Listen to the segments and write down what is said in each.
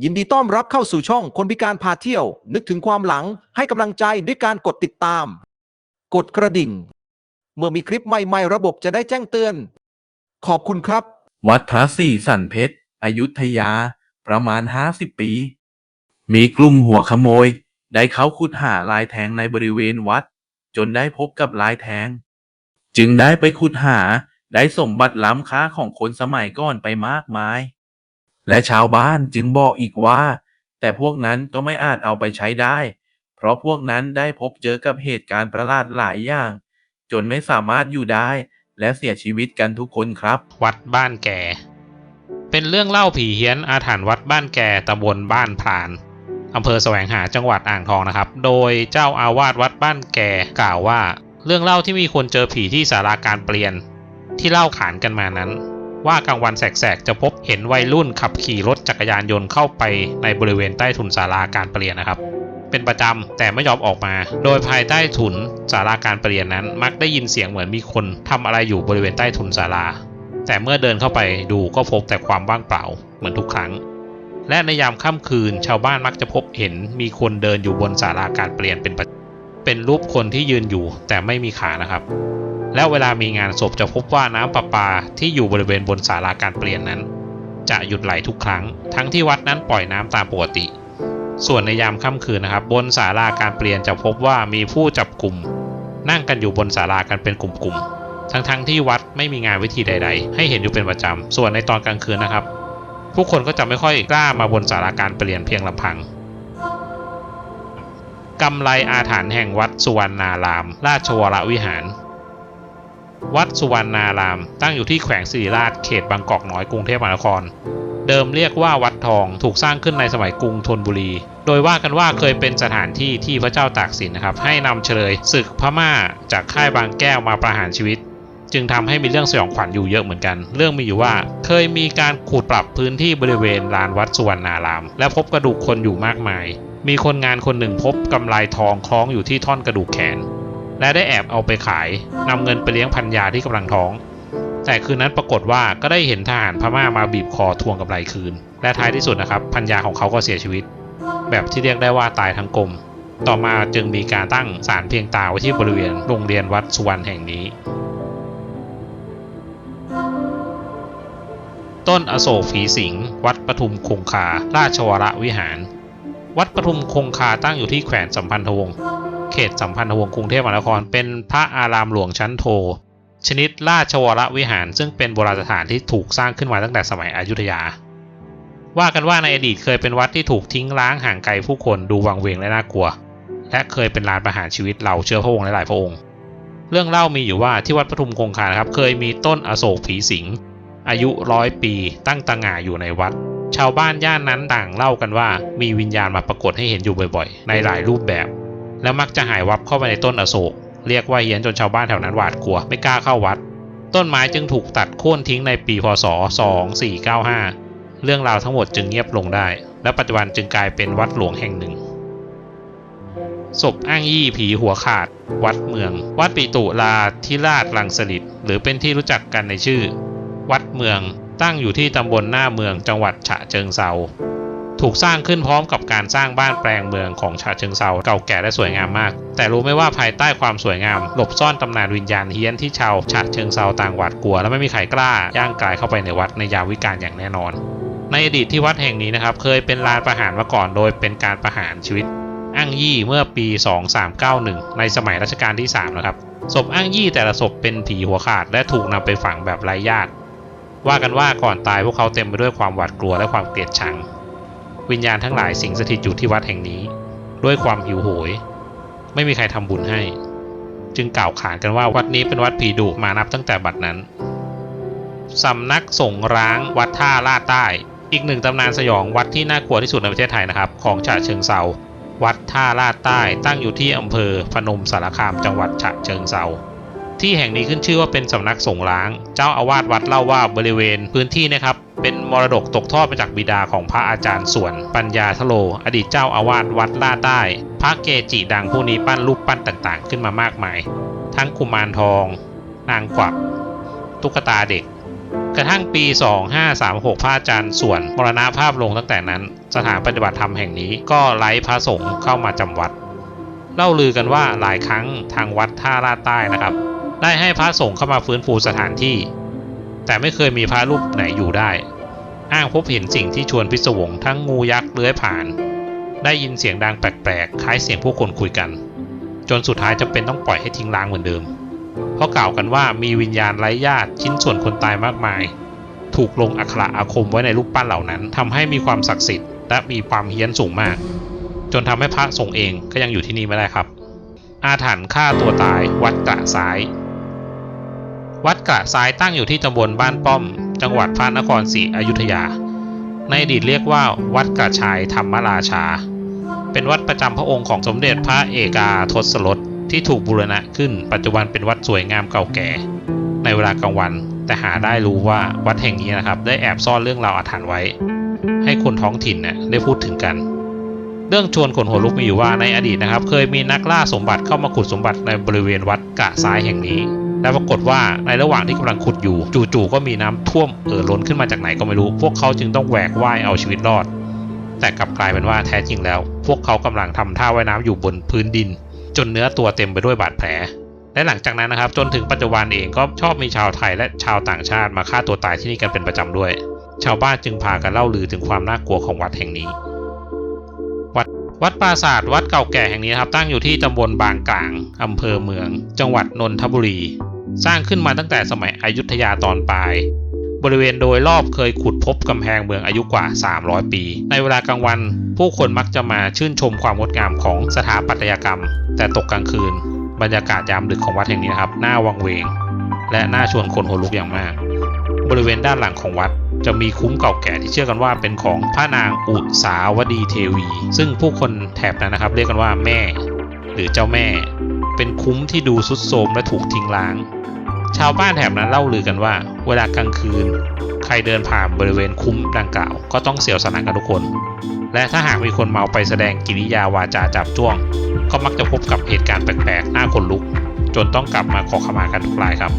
ยินดีต้อนรับเข้าสู่ช่องคนพิการพาเที่ยว นึกถึงความหลังให้กำลังใจด้วยการกดติดตาม กดกระดิ่ง เมื่อมีคลิปใหม่ๆ ระบบจะได้แจ้งเตือน ขอบคุณครับ วัดพระศรีสันเพชรอยุธยา ประมาณห้าสิบปี มีกลุ่มหัวขโมย ได้เข้าขุดหาลายแทงในบริเวณวัด จนได้พบกับลายแทง จึงได้ไปขุดหาได้สมบัติล้ำค่าของคนสมัยก่อนไปมากมาย และชาวบ้านจึงบอกอีกว่า แต่พวกนั้นก็ไม่อาจเอาไปใช้ได้ เพราะพวกนั้นได้พบเจอกับเหตุการณ์ประหลาดหลายอย่าง จนไม่สามารถอยู่ได้ และเสียชีวิตกันทุกคนครับ วัดบ้านแก่ เป็นเรื่องเล่าผีเฮี้ยนอาถรรพ์วัดบ้านแก่ตำบลบ้านพรานอำเภอแสวงหาจังหวัดอ่างทองนะครับ โดยเจ้าอาวาสวัดบ้านแก่กล่าวว่า เรื่องเล่าที่มีคนเจอผีที่สาราการเปลี่ยน ที่เล่าขานกันมานั้น ว่ากลางวันแสกๆ จะพบเห็นวัยรุ่นขับขี่รถจักรยานยนต์เข้าไปในบริเวณใต้ถุนศาลาการเปลี่ยนนะครับ เป็นประจำแต่ไม่ยอมออกมา โดยภายใต้ถุนศาลาการเปลี่ยนนั้น มักได้ยินเสียงเหมือนมีคนทำอะไรอยู่บริเวณใต้ถุนศาลา แต่เมื่อเดินเข้าไปดูก็พบแต่ความว่างเปล่าเหมือนทุกครั้ง และในยามค่ำคืนชาวบ้านมักจะพบเห็นมีคนเดินอยู่บนศาลาการเปลี่ยนเป็นประ เป็นรูปคนที่ยืนอยู่แต่ไม่มีขานะครับ แล้วเวลามีงานศพจะพบว่าน้ำประปาที่อยู่บริเวณบนศาลาการเปลี่ยนนั้น จะหยุดไหลทุกครั้ง ทั้งที่วัดนั้นปล่อยน้ำตามปกติ ส่วนในยามค่ำคืนนะครับ บนศาลาการเปลี่ยนจะพบว่ามีผู้จับกลุ่ม นั่งกันอยู่บนศาลากันเป็นกลุ่มๆ ทั้งๆทที่วัดไม่มีงานวิธีใด ๆ ให้เห็นอยู่เป็นประจำส่วนในตอนกลางคืนนะครับ ผู้คนก็จะไม่ค่อยกล้ามาบนศาลาการเปลี่ยนเพียงลำพัง กำไรอาถรรพ์แห่งวัดสุวรรณาราม ราชวรวิหาร วัดสุวรรณาราม ตั้งอยู่ที่แขวงสิริราชเขตบางกอกน้อยกรุงเทพมหานคร เดิมเรียกว่าวัดทองถูกสร้างขึ้นในสมัยกรุงธนบุรี โดยว่ากันว่าเคยเป็นสถานที่ที่พระเจ้าตากสินนะครับ ให้นำเฉลยศึกพม่าจากค่ายบางแก้วมาประหารชีวิตจึงทำให้มีเรื่องสยองขวัญอยู่เยอะเหมือนกัน เรื่องมีอยู่ว่า เคยมีการขุดปรับพื้นที่บริเวณลานวัดสุวรรณาราม และพบกระดูกคนอยู่มากมาย มีคนงานคนหนึ่งพบกำไลทองคล้องอยู่ที่ท่อนกระดูกแขน และได้แอบเอาไปขายนำเงินไปเลี้ยงพันยาที่กำลังท้อง แต่คืนนั้นปรากฏว่าก็ได้เห็นทหารพม่ามาบีบคอทวงกำไรคืน และท้ายที่สุดนะครับพันยาของเขาก็เสียชีวิต แบบที่เรียกได้ว่าตายทั้งกลมต่อมาจึงมีการตั้งศาลเพียงตาไว้ที่บริเวณโรงเรียนวัดสุวรรณแห่งนี้ ต้นอโศกผีสิง วัดปทุมคงคา ราชวรวิหาร วัดปทุมคงคาตั้งอยู่ที่แขวงสัมพันธวงศ์เขตสัมพันธวงศ์กรุงเทพมหานคร เป็นพระอารามหลวงชั้นโท ชนิดราชวรวิหาร ซึ่งเป็นโบราณสถานที่ถูกสร้างขึ้นมาตั้งแต่สมัยอยุธยา ว่ากันว่าในอดีตเคยเป็นวัดที่ถูกทิ้งร้างห่างไกลผู้คนดูวังเวงและน่ากลัว และเคยเป็นลานประหารชีวิตเหล่าเชื้อพระวงศ์หลายพระองค์ เรื่องเล่ามีอยู่ว่าที่วัดปทุมคงคาครับเคยมีต้นอโศกผีสิงอายุร้อยปีตั้งตระหง่าอยู่ในวัด ชาวบ้านย่านนั้นต่างเล่ากันว่า มีวิญญาณมาปรากฏให้เห็นอยู่บ่อยๆ ในหลายรูปแบบ แล้วมักจะหายวับเข้าไปในต้นอโศก เรียกว่าเฮียนจนชาวบ้านแถวนั้นหวาดกลัวไม่กล้าเข้าวัด ต้นไม้จึงถูกตัดโค่นทิ้งในปีพศ 2495 เรื่องราวทั้งหมดจึงเงียบลงได้ และปัจจุบันจึงกลายเป็นวัดหลวงแห่งหนึ่งศพอ้างยี่ผีหัวขาด วัดเมือง วัดปิตุลาธิราชลังสลิดหรือเป็นที่รู้จักกันในชื่อ วัดเมือง ตั้งอยู่ที่ตำบลหน้าเมืองจังหวัดฉะเชิงเซาถูกสร้างขึ้นพร้อมกับการสร้างบ้านแปลงเมืองของฉะเชิงเซาเก่าแก่และสวยงามมาก แต่รู้ไหมว่าภายใต้ความสวยงาม หลบซ่อนตำนานวิญญาณเฮี้ยนที่ชาวฉะเชิงเซาต่างหวาดกลัว และไม่มีใครกล้าย่างกายเข้าไปในวัดในยามวิกาลอย่างแน่นอน ในอดีตที่วัดแห่งนี้นะครับเคยเป็นลานประหารมาก่อน โดยเป็นการประหารชีวิตอ้างยี่เมื่อปี 2391 ในสมัยรัชกาลที่3นะครับศพอ้างยี่แต่ละศพเป็นผีหัวขาดและถูกนำไปฝังแบบไร้ญาติ ว่ากันว่าก่อนตายพวกเขาเต็มไปด้วยความหวาดกลัวและความเกลียดชัง วิญญาณทั้งหลายสิงสถิตอยู่ที่วัดแห่งนี้ ด้วยความหิวโหย ไม่มีใครทำบุญให้ จึงกล่าวขานกันว่าวัดนี้เป็นวัดผีดุมานับตั้งแต่บัดนั้นสำนักสงร้างวัดท่าลาดใต้ อีกหนึ่งตำนานสยองวัดที่น่ากลัวที่สุดในประเทศไทยนะครับ ของฉะเชิงเซาวัดท่าลาดใต้ตั้งอยู่ที่อำเภอพนมสารคามจังหวัดฉะเชิงเซา ที่แห่งนี้ขึ้นชื่อว่าเป็นสำนักสงฆ์ร้าง เจ้าอาวาสวัดเล่าว่าบริเวณพื้นที่นะครับเป็นมรดกตกทอดมาจากบิดาของพระอาจารย์ส่วนปัญญาทโล อดีตเจ้าอาวาสวัดลาดใต้ พระเกจิดังผู้นี้ปั้นรูปปั้นต่างๆ ขึ้นมามากมาย ทั้งกุมารทอง นางกวัก ตุ๊กตาเด็ก กระทั่งปี 2536 พระอาจารย์ส่วนมรณภาพลงตั้งแต่นั้น สถานปฏิบัติธรรมแห่งนี้ก็ไล่พระสงฆ์เข้ามาจำวัดเล่าลือกันว่าหลายครั้งทางวัดท่าลาดใต้นะครับ ได้ให้พระสงฆ์เข้ามาฟื้นฟูสถานที่ แต่ไม่เคยมีพระรูปไหนอยู่ได้ อ้างพบเห็นสิ่งที่ชวนพิศวงทั้งงูยักษ์เลื้อยผ่าน ได้ยินเสียงดังแปลกๆ คล้ายเสียงผู้คนคุยกัน จนสุดท้ายจำเป็นต้องปล่อยให้ทิ้งร้างเหมือนเดิม เพราะกล่าวกันว่ามีวิญญาณไร้ญาติชิ้นส่วนคนตายมากมาย ถูกลงอักระอาคมไว้ในรูปปั้นเหล่านั้นทำให้มีความศักดิ์สิทธิ์และมีความเฮี้ยนสูงมาก จนทำให้พระสงฆ์เองก็ยังอยู่ที่นี่ไม่ได้ครับอาถรรพ์ฆ่าตัวตายวัดกระซ้าย วัดกระซ้ายตั้งอยู่ที่ตำบลบ้านป้อม จังหวัดพระนครศรีอยุธยา ในอดีตเรียกว่าวัดกระชายธรรมราชา เป็นวัดประจำพระองค์ของสมเด็จพระเอกาทศรสที่ถูกบูรณะขึ้น ปัจจุบันเป็นวัดสวยงามเก่าแก่ ในเวลากลางวัน แต่หาได้รู้ว่าวัดแห่งนี้นะครับ ได้แอบซ่อนเรื่องราวอาถรรพ์ไว้ ให้คนท้องถิ่นเนี่ยได้พูดถึงกันเรื่องชวนขนหัวลุกมีอยู่ว่าในอดีตนะครับ เคยมีนักล่าสมบัติเข้ามาขุดสมบัติในบริเวณวัดกะซ้ายแห่งนี้ และปรากฏว่าในระหว่างที่กำลังขุดอยู่ จู่ๆก็มีน้ำท่วมเอ่อล้นขึ้นมาจากไหนก็ไม่รู้ พวกเขาจึงต้องแหวกว่ายเอาชีวิตรอด แต่กลับกลายเป็นว่าแท้จริงแล้ว พวกเขากำลังทำท่าว่ายน้ำอยู่บนพื้นดิน จนเนื้อตัวเต็มไปด้วยบาดแผลและหลังจากนั้นนะครับ จนถึงปัจจุบันเองก็ชอบมีชาวไทยและชาวต่างชาติมาฆ่าตัวตายที่นี่กันเป็นประจำด้วย ชาวบ้านจึงพากันเล่าลือถึงความน่ากลัวของวัดแห่งนี้ วัดวัดปราสาทวัดเก่าแก่แห่งนี้ครับตั้งอยู่ที่ตำบลบางกลางอำเภอเมือง จังหวัดนนทบุรี สร้างขึ้นมาตั้งแต่สมัยอยุธยาตอนปลาย บริเวณโดยรอบเคยขุดพบกำแพงเมืองอายุกว่า 300 ปี ในเวลากลางวัน ผู้คนมักจะมาชื่นชมความงดงามของสถาปัตยกรรม แต่ตกกลางคืน บรรยากาศยามดึกของวัดแห่งนี้นะครับน่าวังเวง และน่าชวนคนหัวลุกอย่างมาก บริเวณด้านหลังของวัดจะมีคุ้มเก่าแก่ที่เชื่อกันว่าเป็นของพระนางอุสาวดีเทวี ซึ่งผู้คนแถบนั้นนะครับ เรียกกันว่าแม่ หรือเจ้าแม่ เป็นคุ้มที่ดูสุดโทมและถูกทิ้งร้าง ชาวบ้านแถบนั้นเล่าลือกันว่า เวลากลางคืน ใครเดินผ่านบริเวณคุ้มดังกล่าว ก็ต้องเสียวสนานกันทุกคน และถ้าหากมีคนเมาไปแสดงกิริยาวาจาจับจ้วง ก็มักจะพบกับเหตุการณ์แปลกๆน่าขนลุก จนต้องกลับมาขอขมากันทุกรายครับ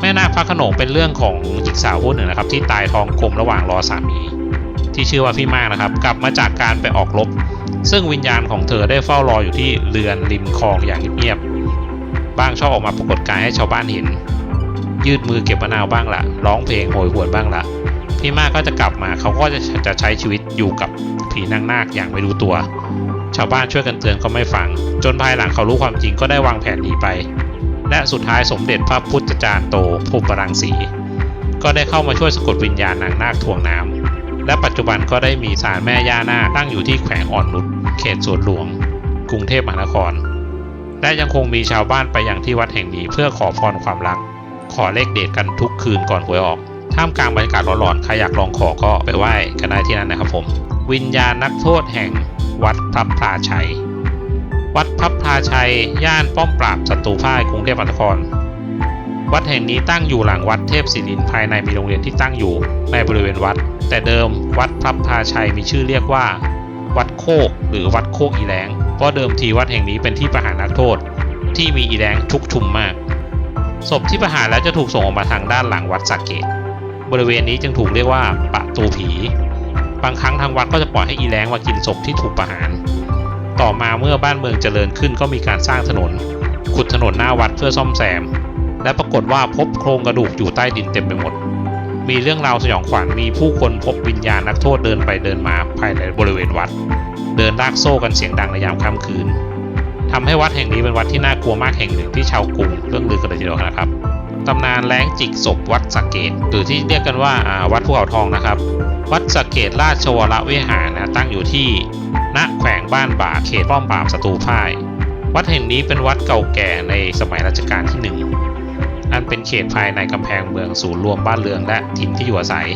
แม่นาคพระขนงเป็นเรื่องของหญิงสาวผู้หนึ่งนะครับ ที่ตายท้องกลมระหว่างรอสามีที่ชื่อว่าพี่มากนะครับ กลับมาจากการไปออกรบ ซึ่งวิญญาณของเธอได้เฝ้ารออยู่ที่เรือนริมคลองอย่างเงียบๆบ้างชอบออกมาปรากฏกายให้ชาวบ้านเห็น ยืดมือเก็บมะนาวบ้างละร้องเพลงโหยหวนบ้างละพี่มากก็จะกลับมาเขาก็จะจะใช้ชีวิตอยู่กับผีนางนาคอย่างไม่รู้ตัว ชาวบ้านช่วยกันเตือนก็ไม่ฟัง จนภายหลังเขารู้ความจริงก็ได้วางแผนหนีไป และสุดท้ายสมเด็จพระพุทธจารย์โตพรหมรังสี ก็ได้เข้ามาช่วยสะกดวิญญาณนางนาคทวงน้ำ และปัจจุบันก็ได้มีศาลแม่ย่านาคตั้งอยู่ที่แขวงอ่อนนุชเขตสวนหลวง กรุงเทพมหานคร และยังคงมีชาวบ้านไปยังที่วัดแห่งนี้เพื่อขอพรความรัก ขอเลขเด็ดกันทุกคืนก่อนหวยออกท่ามกลางบรรยากาศร้อนๆใครอยากลองขอก็ไปไหว้กันได้ที่นั่นนะครับผม วิญญาณนักโทษแห่งวัดพระพลาชัย วัดพระพลาชัย ย่านป้อมปราบศัตรูพ่ายกรุงเทพมหานคร วัดแห่งนี้ตั้งอยู่หลังวัดเทพศิรินภายในมีโรงเรียนที่ตั้งอยู่ในบริเวณวัด แต่เดิมวัดพระพาชัยมีชื่อเรียกว่า วัดโคกหรือวัดโคกอีแรงเพราะเดิมทีวัดแห่งนี้เป็นที่ประหารนักโทษ ที่มีอีแรงชุกชุมมาก ศพที่ประหารแล้วจะถูกส่งออกมาทางด้านหลังวัดสักเกต บริเวณนี้จึงถูกเรียกว่าประตูผี บางครั้งทางวัดก็จะปล่อยให้อีแรงมากินศพที่ถูกประหาร ต่อมาเมื่อบ้านเมืองเจริญขึ้นก็มีการสร้างถนน ขุดถนนหน้าวัดเพื่อซ่อมแซม และปรากฏว่าพบโครงกระดูกอยู่ใต้ดินเต็มไปหมด มีเรื่องราวสยองขวัญมีผู้คนพบวิญญาณนักโทษเดินไปเดินมาภายในบริเวณวัด เดินลากโซ่กันเสียงดังในยามค่ำคืนทำให้วัดแห่งนี้เป็นวัดที่น่ากลัวมากแห่งหนึ่งที่ชาวกรุงเรื่องลือกันเลยทีเดียวนะครับตำนานแล้งจิกศพวัดสักเกตหรือที่เรียกกันว่าวัดภูเขาทองนะครับ วัดสักเกตราชวรวิหารนะตั้งอยู่ที่ณแขวงบ้านบาเขตป้อมปราบศัตรูพ่าย วัดแห่งนี้เป็นวัดเก่าแก่ในสมัยรัชกาลที่หนึ่ง อันเป็นเขตภายในกำแพงเมืองศูนย์รวมบ้านเรือนและถิ่นที่อยู่อาศัย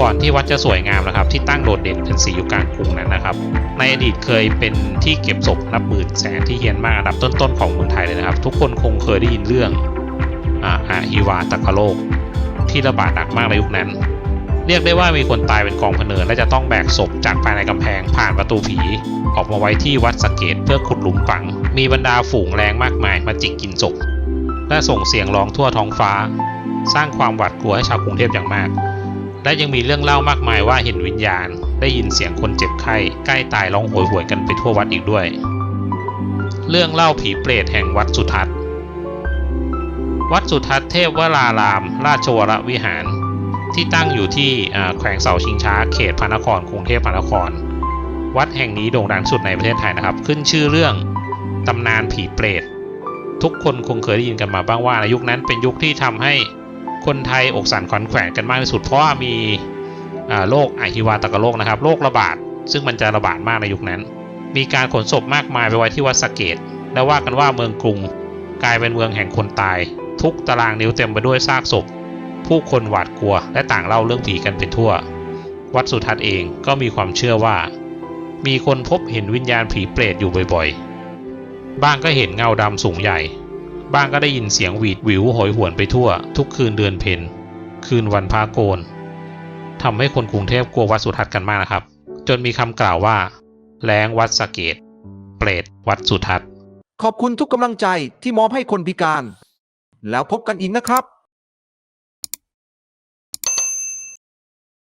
ก่อนที่วัดจะสวยงามนะครับ ที่ตั้งโดดเด่นเป็นสีอยู่กลางกรุงนั้นนะครับ ในอดีตเคยเป็นที่เก็บศพนับหมื่นแสนที่เฮียนมากอันดับต้นๆของเมืองไทยเลยนะครับ ทุกคนคงเคยได้ยินเรื่องอาฮิวาตะกโรคที่ระบาดหนักมากในยุคนั้น เรียกได้ว่ามีคนตายเป็นกองพเนินและจะต้องแบกศพจากภายในกำแพงผ่านประตูผี ออกมาไว้ที่วัดสเกตเพื่อขุดหลุมฝัง มีบรรดาฝูงแรงมากมายมาจิกกินศพ และส่งเสียงร้องทั่วท้องฟ้า สร้างความหวาดกลัวให้ชาวกรุงเทพอย่างมาก และยังมีเรื่องเล่ามากมายว่าเห็นวิญญาณ ได้ยินเสียงคนเจ็บไข้ใกล้ตายร้องโหยหวนกันไปทั่ววัดอีกด้วย เรื่องเล่าผีเปรตแห่งวัดสุทัศน์ วัดสุทัศน์เทพวราราม ราชวรวิหาร ที่ตั้งอยู่ที่แขวงเสาชิงช้า เขตพระนครกรุงเทพมหานคร วัดแห่งนี้โด่งดังสุดในประเทศไทยนะครับ ขึ้นชื่อเรื่องตำนานผีเปรต ทุกคนคงเคยได้ยินกันมาบ้างว่าในยุคนั้นเป็นยุคที่ทำให้คนไทยอกสั่นขวัญแขวนกันมากที่สุด เพราะว่ามีโรคอหิวาตกโรคนะครับโรคระบาดซึ่งมันจะระบาดมากในยุคนั้น มีการขนศพมากมายไปไว้ที่วัดสเกต และว่ากันว่าเมืองกรุงกลายเป็นเมืองแห่งคนตาย ทุกตารางนิ้วเต็มไปด้วยซากศพ ผู้คนหวาดกลัว และต่างเล่าเรื่องผีกันเป็นทั่ว วัดสุทัศน์เองก็มีความเชื่อว่า มีคนพบเห็นวิญญาณผีเปรตอยู่บ่อยๆ บ้างก็เห็นเงาดำสูงใหญ่ บ้างก็ได้ยินเสียงหวีดหวิวหอยหวนไปทั่ว ทุกคืนเดือนเพ็ญคืนวันพาโกนทำให้คนกรุงเทพกลัววัดสุทัศน์กันมากนะครับ จนมีคำกล่าวว่า แรงวัดสะเกต เปรตวัดสุทัศน์ ขอบคุณทุกกำลังใจที่มอบให้คนพิการ แล้วพบกันอีกนะครับ